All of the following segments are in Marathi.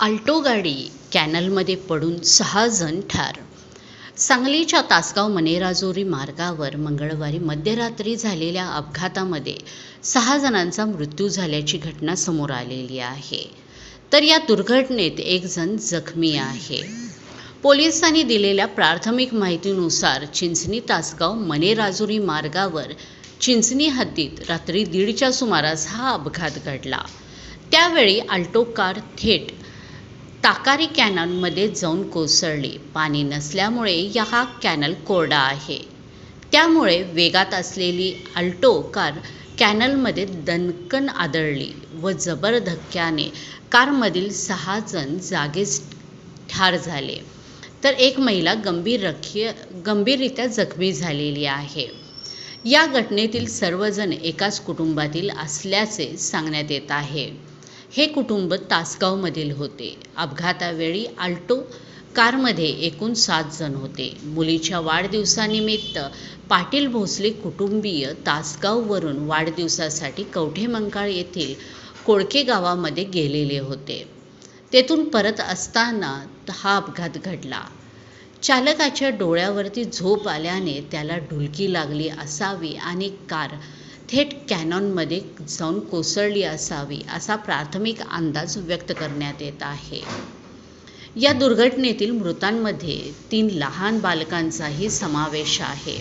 आल्टो गाडी कॅनलमध्ये पडून सहा जण ठार. सांगलीच्या तासगाव मनेराजोरी मार्गावर मंगळवारी मध्यरात्री झालेल्या अपघातामध्ये सहा जणांचा मृत्यू झाल्याची घटना समोर आलेली आहे. तर या दुर्घटनेत एक जण जखमी आहे. पोलिसांनी दिलेल्या प्राथमिक माहितीनुसार चिंचणी तासगाव मनेराजुरी मार्गावर चिंचणी हद्दीत रात्री दीडच्या सुमारास हा अपघात घडला. त्यावेळी आल्टो कार थेट ताकारी कॅनलमध्ये जाऊन कोसळली. पाणी नसल्यामुळे या हा कॅनल कोरडा आहे. त्यामुळे वेगात असलेली अल्टो कार कॅनलमध्ये दणकन आदळली व जबर धक्क्याने कारमधील सहा जण जागीच ठार झाले. तर एक महिला गंभीर रखी गंभीररित्या जखमी झालेली आहे. या घटनेतील सर्वजण एकाच कुटुंबातील असल्याचे सांगण्यात येत आहे. हे कुटुंब तासगावमधील होते. अपघातावेळी आल्टो कारमध्ये एकूण सात जण होते. मुलीच्या वाढदिवसानिमित्त पाटील भोसले कुटुंबीय तासगाववरून वाढदिवसासाठी कवठेमंकाळ येथील कोळके गावामध्ये गेलेले होते. तेथून परत असताना हा अपघात घडला. चालकाच्या डोळ्यावरती झोप आल्याने त्याला ढुलकी लागली असावी आणि कार थेट कॅनॉनमध्ये जाऊन कोसळली असावी असा प्राथमिक अंदाज व्यक्त करण्यात येत आहे. या दुर्घटनेतील मृतांमध्ये तीन लहान बालकांचाही समावेश आहे.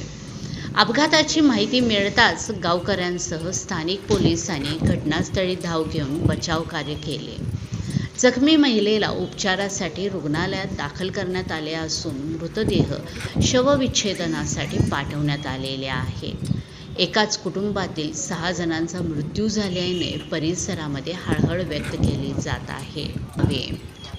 अपघाताची माहिती मिळताच गावकऱ्यांसह स्थानिक पोलिसांनी घटनास्थळी धाव घेऊन बचाव कार्य केले. जखमी महिलेला उपचारासाठी रुग्णालयात दाखल करण्यात आले असून मृतदेह शवविच्छेदनासाठी पाठवण्यात आलेले आहेत. एकाच कुटुंबातील सहा जणांचा मृत्यू झाल्याने परिसरामध्ये हळहळ व्यक्त केली जात आहे.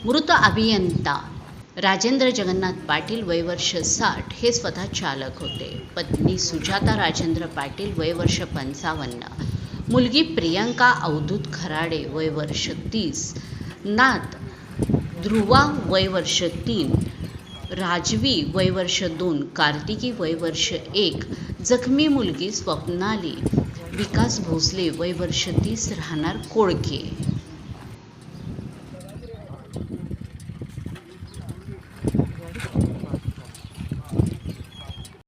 मृत अभियंता राजेंद्र जगन्नाथ पाटील वय वर्ष साठ हे स्वतः चालक होते. पत्नी सुजाता राजेंद्र पाटील वय वर्ष पंचावन्न. मुलगी प्रियंका अवधूत खराडे वय वर्ष तीस. नात ध्रुवा वय वर्ष तीन. राजवी वय वर्ष दोन कार्तिकी वय वर्ष एक जखमी मुलगी स्वप्नाली विकास भोसले वय वर्ष तीस राहणार कोळके.